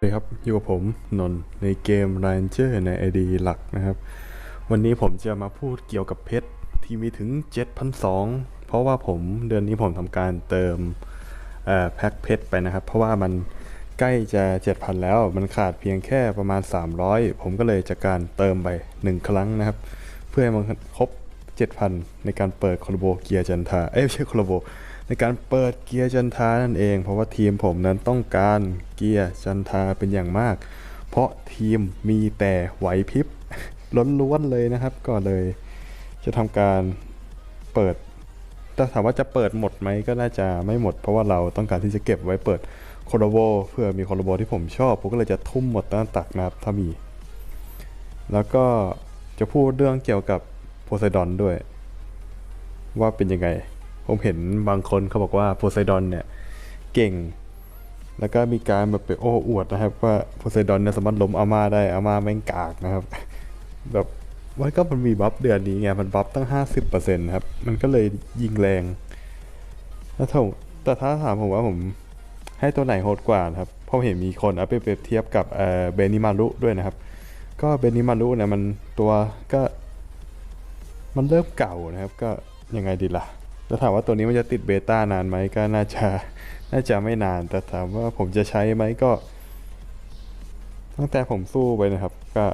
สวัสดีครับอยู่กับผมนนท์ในเกม Ranger ใน ID หลักนะครับ วันนี้ผมจะมาพูดเกี่ยวกับเพชรที่มีถึง 7,200 เพราะว่าผมเดือนนี้ผมทำการเติมแพ็คเพชรไปนะครับ เพราะว่ามันใกล้จะ 7,000 แล้วมันขาดเพียงแค่ประมาณ 300 ผมก็เลยจะการเติมไป 1 ครั้งนะครับ เพื่อให้มันครบ 7,000 ในการเปิดคอร์โบเกียร์จันทาเอ้ยไม่ใช่คอร์โบ ในการเปิดเกียร์จันทานั่นเอง เพราะว่าทีมผมนั้นต้องการเกียร์จันทาเป็นอย่างมาก เพราะทีมมีแต่ไหวพริบล้วนๆเลยนะครับ ก็เลยจะทำการเปิดแต่ถามว่าจะเปิดหมดไหมก็น่าจะไม่หมด เพราะว่าเราต้องการที่จะเก็บไว้เปิดคอร์โบเพื่อมีคอร์โบที่ผมชอบผมก็เลยจะทุ่มหมดตั้งตักนะครับถ้ามี แล้วก็จะพูดเรื่องเกี่ยวกับโพไซดอนด้วย ว่าเป็นยังไง ผมเห็นบางคนเขาบอกว่าโพไซดอนเนี่ยเก่ง แล้วก็มีการแบบไปโอ้อวดนะครับ ว่าโพไซดอนเนี่ยสามารถล้มอาม่าได้อาม่าแม่งกากนะครับ แบบว่าก็มันมีบัฟเดือนนี้ไงมันบัฟตั้ง 50%ครับ มันก็เลยยิงแรงแล้วถ้าแต่ถ้าถามผมว่าผมให้ตัวไหนโหดกว่านะครับเพราะเห็นมีคนเอาไปเปรียบเทียบกับเอ่อเบนิมารุด้วยนะครับ ก็เบนิมารุเนี่ยมันตัวก็ มันเริ่มเก่านะครับ ก็ยังไงดีล่ะ แล้วถามว่าตัวนี้มันจะติดเบต้านานไหมก็น่าจะน่าจะไม่นาน แต่ถามว่าผมจะใช้ไหมก็ ตั้งแต่ผมสู้ไปนะครับ ก็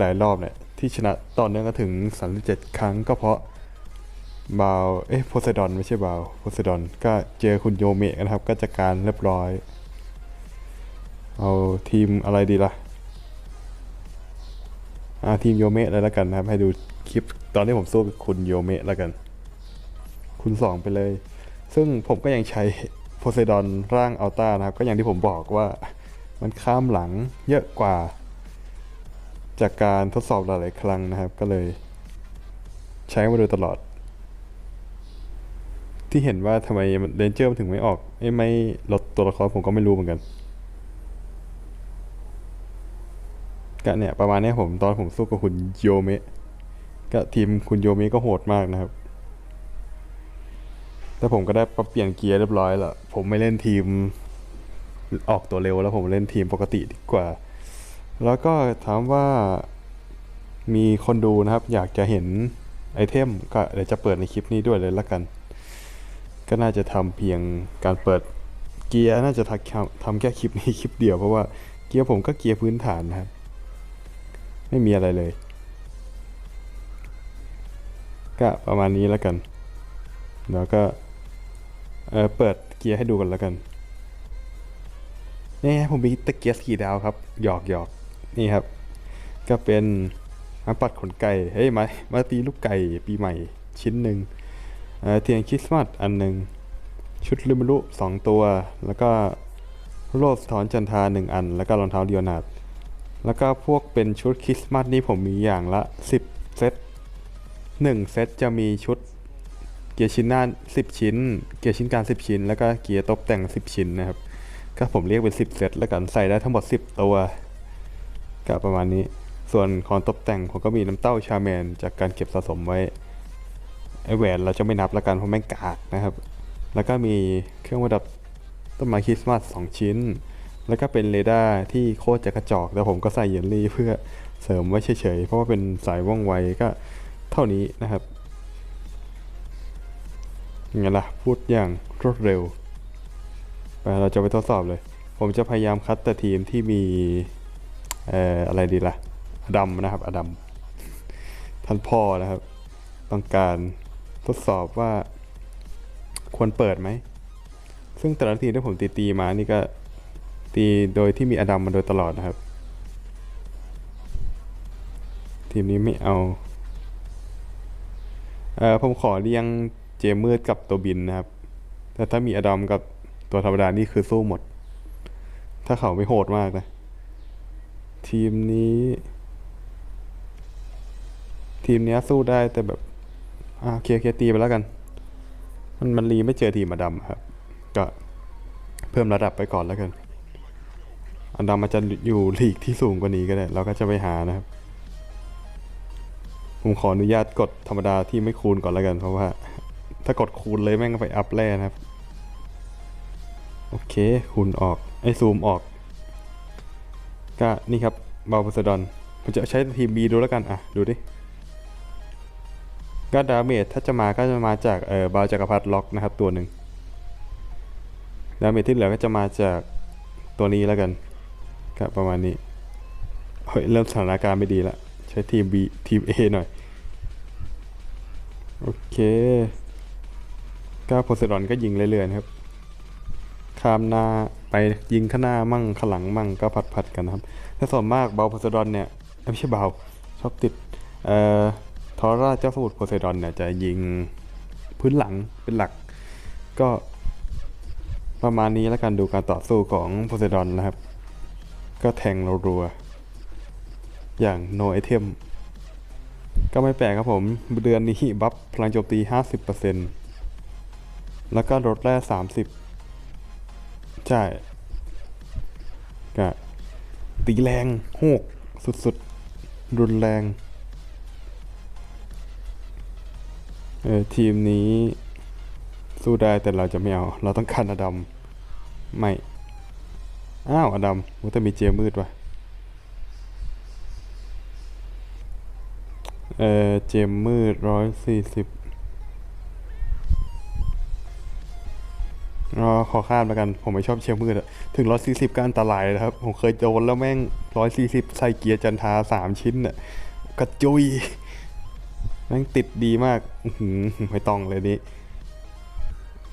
หลายรอบเนี่ยที่ชนะต่อเนื่องก็ถึง 37 ครั้งก็เพราะบาวเอ๊ะโพไซดอนไม่ใช่บาวโพไซดอนก็เจอคุณโยเมะนะครับ ก็จัดการเรียบร้อย เอาทีมอะไรดีล่ะอ่าทีมโยเมะเลยแล้วกันนะครับ ให้ดูคลิปตอนที่ผมสู้กับคุณโยเมะแล้วกัน คุณสองไปเลย ซึ่งผมก็ยังใช้โพไซดอนร่างอัลต้านะครับ ก็อย่างที่ผมบอกว่ามันข้ามหลังเยอะกว่า จากการทดสอบหลายๆครั้งนะครับ ก็เลย ใช้มาโดยตลอด ที่เห็นว่าทำไมเรนเจอร์มันถึงไม่ออก ไม่ลดตัวละครผมก็ไม่รู้เหมือนกันก็เนี่ยประมาณนี้ผมตอนผมสู้กับคุณโยเมะก็ทีมคุณโยเมะก็โหดมากนะครับ แต่ผมก็ได้ปรับเปลี่ยนเกียร์เรียบร้อยแล้วผมไม่เล่นทีมออกตัวเร็วแล้วผมเล่นทีมปกติดีกว่า แล้วก็ถามว่ามีคนดูนะครับ อยากจะเห็นไอเทมก็เดี๋ยวจะเปิดในคลิปนี้ด้วยเลยละกัน ก็น่าจะทำเพียงการเปิดเกียร์น่าจะทำทำแค่คลิปนี้คลิปเดียวเพราะว่าเกียร์ผมก็เกียร์พื้นฐานนะครับ ไม่มีอะไรเลย ก็ประมาณนี้แล้วกัน แล้วก็ เออเปิดเกียร์ให้ดูกันแล้วกันนี่ผมมีตะเกียร์สี่ดาวครับหยอกหยอกนี่ครับ ก็เป็นมาปัดขนไก่เฮ้ยมามาตีลูกไก่ปีใหม่ชิ้นหนึ่งเออเทียนคริสต์มาสอันหนึ่งชุดลิมารุสองตัว แล้วก็โลดสะท้อนจันทาหนึ่งอัน แล้วก็รองเท้าเดียวนาดแล้วก็พวกเป็นชุดคริสต์มาสนี่ผมมีอย่างละ 10 เซต1เซตจะมีชุด เกียร์ชิ้นหน้า 10 ชิ้น เกียร์ชิ้นกลาง10 ชิ้น แล้วก็เกียร์ตกแต่ง 10 ชิ้นนะครับ ก็ผมเรียกเป็น 10 เซตแล้วกันใส่ได้ทั้งหมด 10 ตัวก็ประมาณนี้ ส่วนของตกแต่งผมก็มีน้ำเต้าชาแมน จากการเก็บสะสมไว้ไอแหวนเราจะไม่นับละกันเพราะแม่งกากนะครับ แล้วก็มีเครื่องประดับต้นไม้คริสต์มาส2ชิ้น แล้วก็เป็นเรดาร์ที่โคตรจะกระจอก แต่ผมก็ใส่เยลลี่เพื่อเสริมไว้เฉยๆ เพราะว่าเป็นสายว่องไวก็เท่านี้นะครับ ยังไงล่ะ พูดอย่างรวดเร็วไปเราจะไปทดสอบเลย ผมจะพยายามคัดแต่ทีมที่มีเอ่ออะไรดีล่ะอดัมนะครับ อดัมท่านพ่อนะครับ ต้องการทดสอบว่าควรเปิดไหม ซึ่งแต่ละทีที่ผมตีตีมานี่ก็ตีโดยที่มีอดัมมาโดยตลอดนะครับ ทีมนี้ไม่เอาเอ่อผมขอเรียง เจมมืดกับตัวบินนะครับ แต่ถ้ามีอดัมกับตัวธรรมดานี่คือสู้หมด ถ้าเขาไม่โหดมากนะ ทีมนี้ ทีมนี้สู้ได้แต่แบบอ่าเคโอเคตีไปแล้วกัน มันมันรีไม่เจอทีมอดัมครับ ก็เพิ่มระดับไปก่อนแล้วกันอันดับมันจะอยู่ลีกที่สูงกว่านี้ก็ได้ เราก็จะไปหานะครับ ผมขออนุญาตกดธรรมดาที่ไม่คูณก่อนแล้วกัน เพราะว่า ถ้ากดคูณเลยแม่งก็ไปอัพแร่นะครับ โอเค คูณออก ไอ้ซูมออก ก็นี่ครับบาลโพไซดอนผมจะใช้ทีม B ดูแล้วกัน อะ ดูดิ ก็ดาเมจถ้าจะมาก็จะมาจากเอ่อบาลจักรพรรดิล็อกนะครับตัวหนึ่งดาเมจที่เหลือก็จะมาจากตัวนี้แล้วกันก็ประมาณนี้เฮ้ยเริ่มสถานการณ์ไม่ดีละใช้ทีม B ทีม A หน่อย โอเค ก็โพไซดอนก็ยิงเรื่อยๆนะครับ ข้ามหน้าไปยิงข้างหน้ามั่งข้างหลังมั่งก็ผัดผัดๆกันนะครับแต่ส่วนมากเบาโพไซดอนเนี่ยไม่ใช่เบาชอบติดเอ่อทอร่าเจ้าสมุทรโพไซดอนเนี่ยจะยิงพื้นหลังเป็นหลัก ก็ประมาณนี้แล้วกันดูการต่อสู้ของโพไซดอนนะครับ ก็แทงรัวๆอย่าง no item ก็ไม่แปลกครับผม เดือนนี้บัฟพลังโจมตี 50% แล้วก็ลดแร่30ใช่ก็ตีแรงโหกสุดๆ รุนแรงเออทีมนี้สู้ได้แต่เราจะไม่เอา เราต้องการอดัมไม่ อ้าว อดัมมันจะมีเจมืดวะเออเจมมืดร้อยสี่สิบ รอขอข้ามแล้วกัน ผมไม่ชอบเชียร์มืดอะถึงร้อยสี่สิบก็อันตรายนะครับ ผมเคยโดนแล้วแม่งร้อยสี่สิบใส่เกียร์จันทาสามชิ้นอะกระจุย แม่งติดดีมากหือไม่ต้องเลยนี้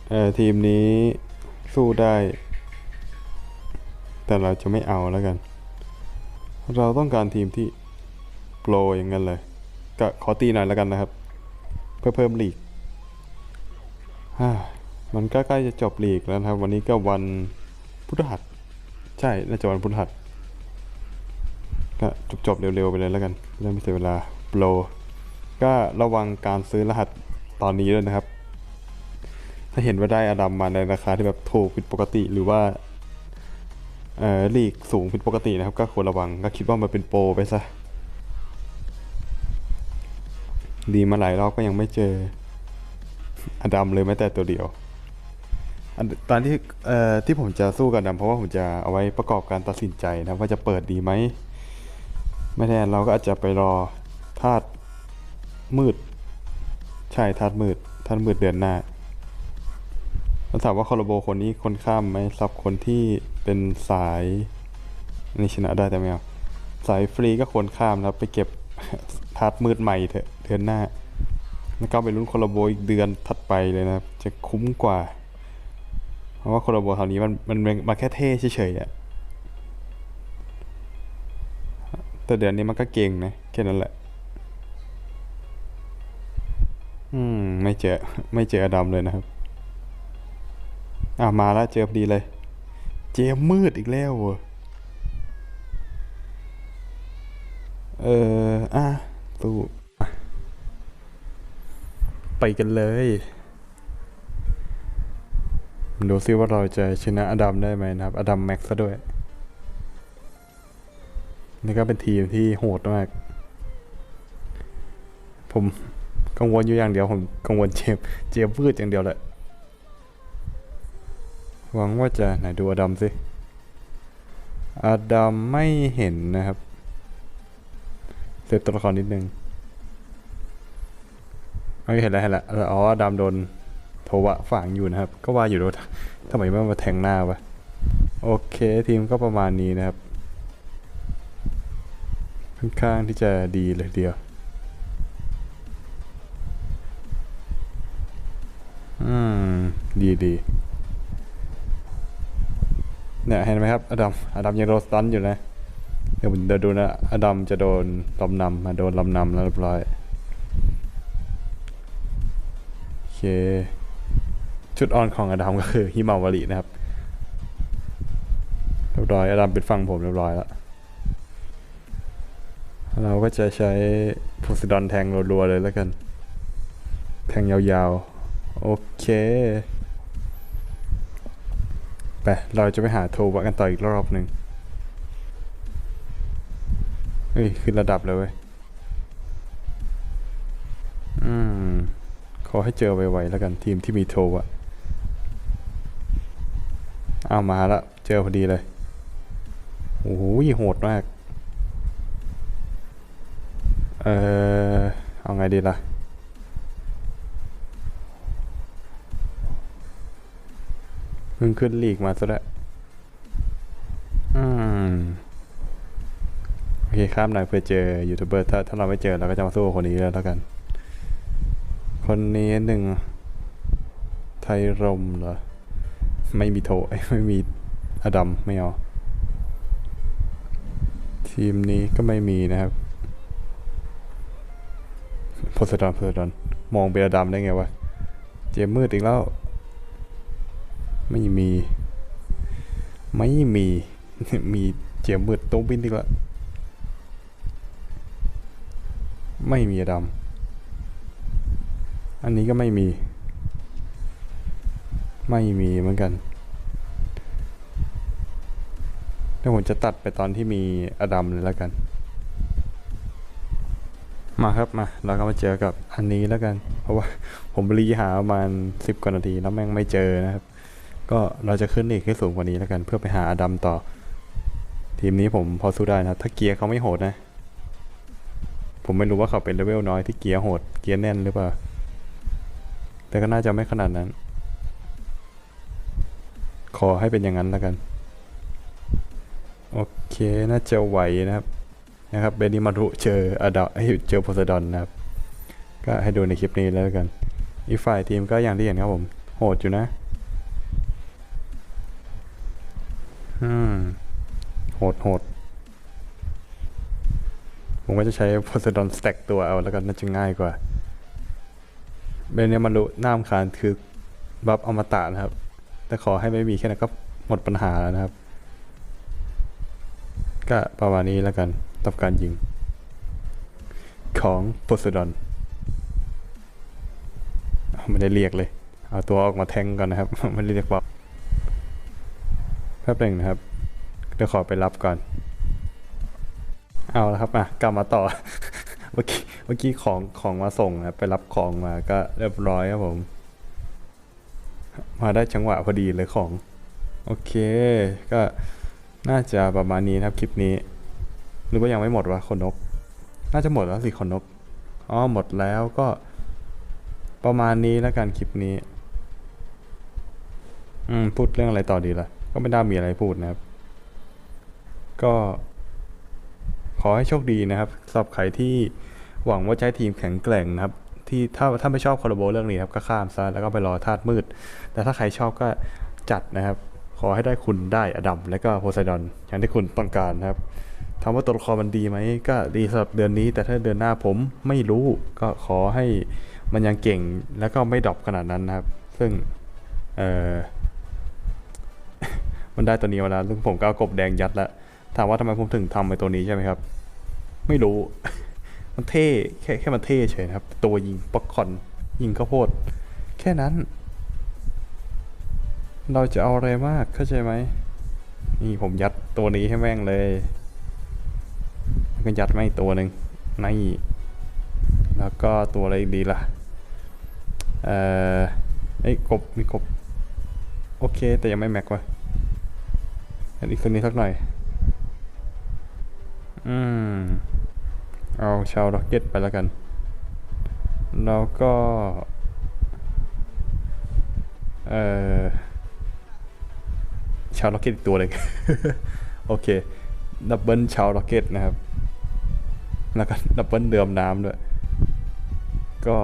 เออทีมนี้สู้ได้ แต่เราจะไม่เอาแล้วกัน เราต้องการทีมที่โปรอย่างนั้นเลย ก็ขอตีหน่อยแล้วกันนะครับ เพื่อเพิ่มลีกฮ่า มันก็ใกล้จะจบลีกแล้วนะครับ วันนี้ก็วันพุธหัส ใช่น่าจะวันพุธหัสก็จบๆเร็วๆไปเลยแล้วกันไม่ต้องไม่เสียเวลาโปรก็ระวังการซื้อรหัสตอนนี้ด้วยนะครับ ถ้าเห็นว่าได้อดัมมาในราคาที่แบบถูกผิดปกติหรือว่าเอ่อลีกสูงผิดปกตินะครับ ก็ควรระวังก็คิดว่ามันเป็นโปรไปซะดีมาหลายรอบก็ยังไม่เจออดัมเลยแม้แต่ตัวเดียว อันตอนที่เอ่อที่ผมจะสู้กับดัมเพราะว่าผมจะเอาไว้ประกอบการตัดสินใจนะว่าจะเปิดดีไหมไม่แน่เราก็อาจจะไปรอธาตุมืด ใช่ธาตุมืดธาตุมืดเดือนหน้าแล้วถามว่าคอร์โบคนนี้คนข้ามไหมสับคนที่เป็นสายนี่ชนะได้แต่ไม่เอาสายฟรีก็ควรข้ามนะไปเก็บธาตุมืดใหม่เถอะเดือนหน้าแล้วก็ไปลุ้นคอร์โบอีกเดือนถัดไปเลยนะครับจะคุ้มกว่า เพราะว่าคอร์โบแถวนี้มันมันมันมาแค่เท่เฉยๆอะแต่เดือนนี้มันก็เก่งนะแค่นั้นแหละ อืม ไม่เจอ ไม่เจออดัมเลยนะครับ อ่ามาแล้วเจอพอดีเลย เจมมืดอีกแล้วเหรอเออ อะสู้อ่ไปกันเลย ดูซิว่าเราจะชนะอดัมได้ไหมนะครับ อดัมแม็กซ์ซะด้วย นี่ก็เป็นทีมที่โหดมาก ผมกังวลอยู่อย่างเดียว ผมกังวลเจมส์เจมส์พืดอย่างเดียวแหละ หวังว่าจะไหนดูอดัมสิ อดัมไม่เห็นนะครับเซฟตัวละครนิดนึงเอาเห็นแล้วเห็นแล้วอ๋ออดัมโดน โทวะฝังอยู่นะครับ ก็ว่าอยู่ว่าทำไมไม่มาแทงหน้าวะโอเคทีมก็ประมาณนี้นะครับ ค่อนข้างที่จะดีเลยเดียวอืม ดีดีเนี่ยเห็นไหมครับ อดัม อดัมยังโดนสตันอยู่นะ เดี๋ยวผมเดี๋ยวดูนะ อดัมจะโดนลำนำมาโดนลำนำแล้วเรียบร้อยโอเค ชุดอ่อนของอดัมก็คือฮิมาวารีนะครับเรียบร้อยอดัมเป็นฝั่งผมเรียบร้อยแล้วเราก็จะใช้โพซิดอนแทงรัวๆเลยแล้วกัน แทงยาวๆ โอเค ไป เราจะไปหาโทวะกันต่ออีกรอบหนึ่งเฮ้ย ขึ้นระดับเลยเว้ย อืม ขอให้เจอไวๆแล้วกันทีมที่มีโทวะ อามาและเจอพอดีเลยโอ้โหโหดมาก เออเอาไงดีล่ะ เพิ่งขึ้นลีกมาซะแล้วอืมโอเคข้ามหน่อยเพื่อเจอยูทูบเบอร์ถ้าถ้าเราไม่เจอเราก็จะมาสู้คนนี้แล้วแล้วกัน คนนี้หนึ่งไทยรมเหรอ ไม่มีโถเอ้ยไม่มีอดัมไม่เอาทีมนี้ก็ไม่มีนะครับโพสดอนโพสดอนมองเป็นอดัมได้ไงวะ เจมมืดอีกแล้ว ไม่มี ไม่มี มีเจมมืดตรงบินอีกแล้วไม่มีอดัมอันนี้ก็ไม่มี ไม่มีเหมือนกันเดี๋ยวผมจะตัดไปตอนที่มีอดัมเลยแล้วกัน มาครับมาเราก็มาเจอกับอันนี้แล้วกัน เพราะว่าผมรีหาประมาณสิบกว่านาทีแล้วแม่งไม่เจอนะครับ ก็เราจะขึ้นอีกให้สูงกว่านี้แล้วกัน เพื่อไปหาอดัมต่อ ทีมนี้ผมพอสู้ได้นะถ้าเกียร์เขาไม่โหดนะ ผมไม่รู้ว่าเขาเป็นเลเวลน้อยที่เกียร์โหดเกียร์แน่นหรือเปล่าแต่ก็น่าจะไม่ขนาดนั้น ขอให้เป็นอย่างนั้นแล้วกัน โอเค น่าจะไหวนะครับ นะครับ เบนิมารุเจออดาเอ้ยเจอโพไซดอนนะครับ ก็ให้ดูในคลิปนี้แล้วกัน อีกฝ่ายทีมก็อย่างที่เห็นครับผม โหดอยู่นะ อืม โหดโหดผมก็จะใช้โพไซดอนสแต็กตัวเอาแล้วกันน่าจะง่ายกว่าเบนเนียมันรู้น้ามคานคือบัฟอมตะนะครับ แต่ขอให้ไม่มีแค่นั้นก็หมดปัญหาแล้วนะครับ ก็ประมาณนี้แล้วกันตับการยิง ของโพไซดอนไม่ได้เรียกเลย เอาตัวออกมาแทงก่อนนะครับ ไม่ได้เรียกว่าแป๊บหนึ่งนะครับ เดี๋ยวขอไปรับก่อน เอาละครับอะกลับมาต่อ เมื่อกี้เมื่อกี้ของของมาส่งนะไปรับของมาก็เรียบร้อยครับผม มาได้จังหวะพอดีเลยของ โอเค ก็น่าจะประมาณนี้นะครับคลิปนี้ หรือว่ายังไม่หมดวะคนนก น่าจะหมดแล้วสิคนนกอ๋อหมดแล้วก็ประมาณนี้แล้วกันคลิปนี้ อืม พูดเรื่องอะไรต่อดีล่ะ ก็ไม่ได้มีอะไรพูดนะครับ ก็ ขอให้โชคดีนะครับสำหรับใครที่หวังว่าจะให้ทีมแข็งแกร่งนะครับ ที่ถ้าถ้าไม่ชอบคอร์โบเรื่องนี้ครับก็ข้ามซะแล้วก็ไปรอธาตุมืด แต่ถ้าใครชอบก็จัดนะครับ ขอให้ได้คุณได้อดัมและก็โพไซดอนอย่างที่คุณต้องการครับถามว่าตัวละครมันดีไหมก็ดีสำหรับเดือนนี้ แต่ถ้าเดือนหน้าผมไม่รู้ก็ขอให้มันยังเก่งแล้วก็ไม่ดรอปขนาดนั้นนะครับ ซึ่งเออมันได้ตัวนี้มาแล้วซึ่งผมก็กบแดงยัดแล้วถามว่าทำไมผมถึงทำไอ้ตัวนี้ใช่ไหมครับ ไม่รู้ มันเท่แค่แค่มันเท่เฉยนะครับ ตัวยิงป๊อกคอนยิงข้าวโพด แค่นั้น เราจะเอาอะไรมากเข้าใจไหมนี่ผมยัดตัวนี้ให้แม่งเลยแล้วก็ยัดไม่ตัวหนึ่งนี่แล้วก็ตัวอะไรอีกดีล่ะ เอ่อไอ้กบมีกบ โอเค แต่ยังไม่แม็กว่ะอันอีกตัวนี้สักหน่อย อืม เอาชาวร็อกเก็ตไปแล้วกัน แล้วก็ เอ่อ ชาวร็อกเก็ตอีกตัวหนึ่งโอเค ดับเบิลชาวร็อกเก็ตนะครับ แล้วก็ดับเบิลเดือมน้ำด้วย ก็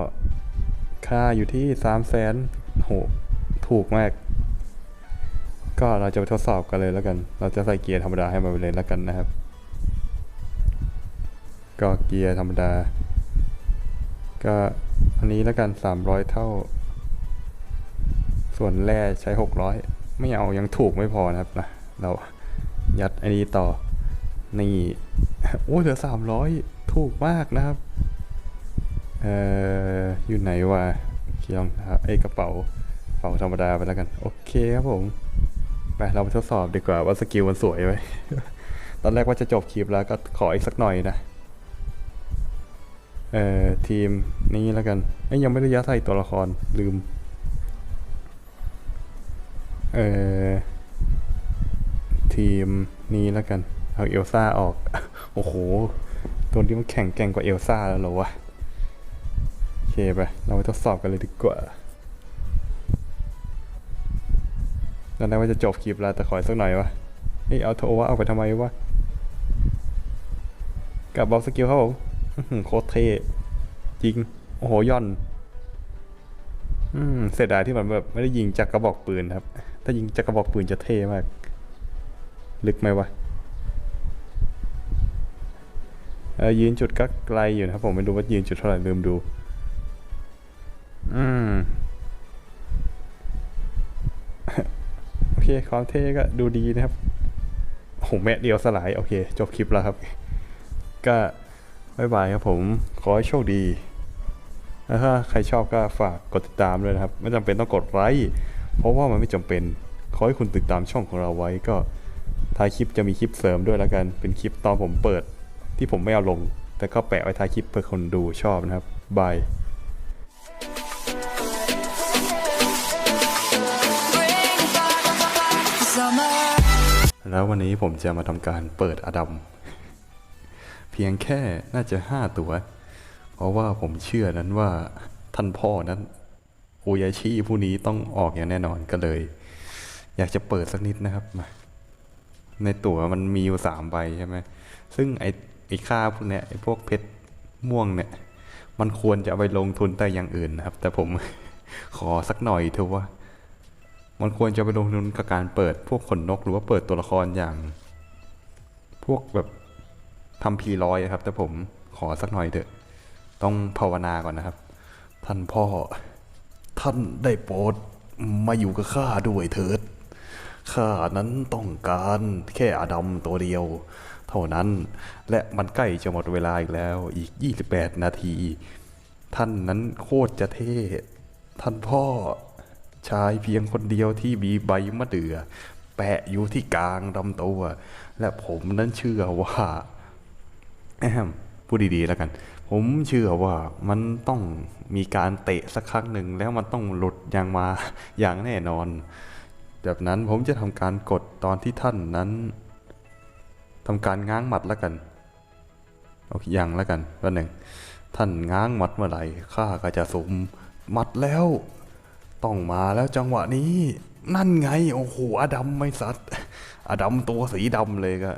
ค่าอยู่ที่สามแสนโหถูกมาก ก็เราจะไปทดสอบกันเลยแล้วกัน เราจะใส่เกียร์ธรรมดาให้มันไปเลยแล้วกันนะครับ ก็เกียร์ธรรมดา ก็อันนี้แล้วกัน 300 เท่า ส่วนแร่ใช้ 600 ไม่เอายังถูกไม่พอนะครับนะเรายัดอันนี้ต่อ นี่โอ้เหลือ 300 ถูกมากนะครับ เอ่อ อยู่ไหนวะเคียงครับไอกระเป๋ากระเป๋าธรรมดาไปแล้วกัน โอเคครับผมไปเราไปทดสอบดีกว่าว่าสกิลมันสวยไหมตอนแรกว่าจะจบคลิปแล้วก็ขออีกสักหน่อยนะ เอ่อทีมนี้แล้วกันเอ้ยยังไม่ได้ยัดใส่ตัวละครลืม เอ่อทีมนี้แล้วกัน เอาเอลซ่าออก โอ้โห ตัวนี้มันแข่งแกร่งกว่าเอลซ่าแล้วเหรอวะโอเคไปเราไปทดสอบกันเลยดีกว่าตอนแรกว่าจะจบคลิปแล้วแต่ขออีกสักหน่อยวะเฮ้ยเอาโทวะเอาไปทำไมวะ กับบอลสกิลครับผม โคตรเท่จริง โอ้โหย่อน อืมเสียดายที่มันแบบไม่ได้ยิงจากกระบอกปืนครับ ถ้ายิงจากกระบอกปืนจะเท่มาก ลึกไหมวะยืนจุดก็ไกลอยู่นะครับ ผมไม่รู้ว่ายืนจุดเท่าไหร่ลืมดู อืมโอเคความเท่ก็ดูดีนะครับโอ้โหแมะเดียวสลาย โอเค จบคลิปแล้วครับ ก็ บายบายครับผม ขอให้โชคดีแล้วถ้าใครชอบก็ฝากกดติดตามด้วยนะครับ ไม่จำเป็นต้องกดไลค์เพราะว่ามันไม่จำเป็น ขอให้คุณติดตามช่องของเราไว้ก็ท้ายคลิปจะมีคลิปเสริมด้วยแล้วกัน เป็นคลิปตอนผมเปิดที่ผมไม่เอาลง แต่ก็แปะไว้ท้ายคลิปเพื่อคนดูชอบนะครับ บาย Summer แล้ววันนี้ผมจะมาทำการเปิดอดัม เพียงแค่น่าจะห้าตัว เพราะว่าผมเชื่อนั้นว่าท่านพ่อนั้นโอยาชิผู้นี้ต้องออกอย่างแน่นอนก็เลย อยากจะเปิดสักนิดนะครับมาในตั๋วมันมีอยู่สามใบใช่ไหมซึ่งไอ้ไอ้ค่าพวกเนี้ยไอ้พวกเพชรม่วงเนี่ย มันควรจะเอาไปลงทุนแต่อย่างอื่นนะครับ แต่ผม ขอสักหน่อยเถอะว่า มันควรจะไปลงทุนกับการเปิดพวกขนนก หรือว่าเปิดตัวละครอย่าง พวกแบบ ทำพีร้อยครับ แต่ผมขอสักหน่อยเถอะ ต้องภาวนาก่อนนะครับ ท่านพ่อ ท่านได้โปรดมาอยู่กับข้าด้วยเถิด ข้านั้นต้องการแค่อดัมตัวเดียว เท่านั้น และมันใกล้จะหมดเวลาอีกแล้ว อีก 28 นาที ท่านนั้นโคตรจะเท่ ท่านพ่อชายเพียงคนเดียวที่มีใบมะเดื่อแปะอยู่ที่กลางลำตัว และผมนั้นเชื่อว่า พูดดีๆแล้วกัน ผมเชื่อว่ามันต้องมีการเตะสักครั้งหนึ่งแล้วมันต้องหลุดอย่างมาอย่างแน่นอน แบบนั้นผมจะทำการกดตอนที่ท่านนั้นทำการง้างหมัดแล้วกันโอเคยังแล้วกันวันหนึ่ง ท่านง้างหมัดเมื่อไหร่ข้าก็จะสุมหมัดแล้ว ต้องมาแล้วจังหวะนี้ นั่นไง โอ้โหอดัมไม่สัตว์อดัมตัวสีดำเลยก็